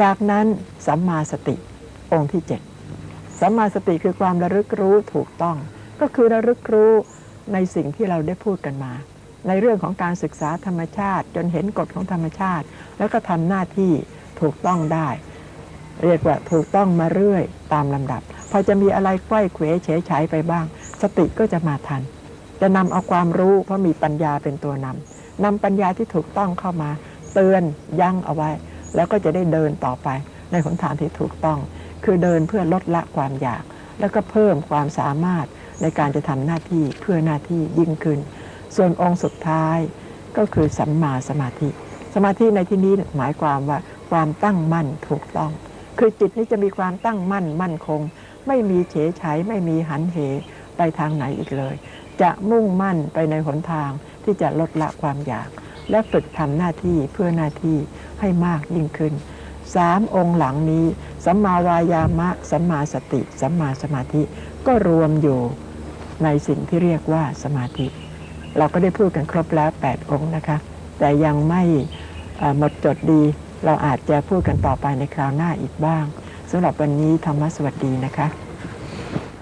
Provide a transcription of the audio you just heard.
จากนั้นสัมมาสติองค์ที่เจ็ดสัมมาสติคือความระลึกรู้ถูกต้อง ก็คือระลึกรู้ในสิ่งที่เราได้พูดกันมา ในเรื่องของการศึกษาธรรมชาติ จนเห็นกฎของธรรมชาติ แล้วก็ทำหน้าที่ถูกต้องได้ เรียกว่าถูกต้องมาเรื่อยตามลำดับ พอจะมีอะไรไขว้เขวเฉยฉายไปบ้าง สติก็จะมาทัน จะนำเอาความรู้เพราะมีปัญญาเป็นตัวนำนำปัญญาที่ถูกต้องเข้ามา เตือนยั้งเอาไว้ แล้วก็จะได้เดินต่อไปในหนทางที่ถูกต้อง คือเดินเพื่อลดละความอยาก แล้วก็เพิ่มความสามารถในการจะทำหน้าที่เพื่อหน้าที่ยิ่งขึ้น ส่วนองค์สุดท้ายก็คือสัมมาสมาธิ สมาธิในที่นี้หมายความว่าความตั้งมั่นถูกต้อง คือจิตนี้จะมีความตั้งมั่นมั่นคง ไม่มีเฉยฉายไม่มีหันเหไปทางไหนอีกเลย จะมุ่งมั่นไปในหนทางที่จะลดละความอยาก และฝึกทำหน้าที่เพื่อหน้าที่ให้มากยิ่งขึ้นสามองค์หลังนี้สัมมาวายามะสัมมาสติสัมมาสมาธิก็รวมอยู่ในสิ่งที่เรียกว่าสมาธิ เราก็ได้พูดกันครบแล้ว 8 องค์นะคะ แต่ยังไม่หมดจดดี เราอาจจะพูดกันต่อไปในคราวหน้าอีกบ้างสำหรับวันนี้ธรรมะสวัสดีนะคะ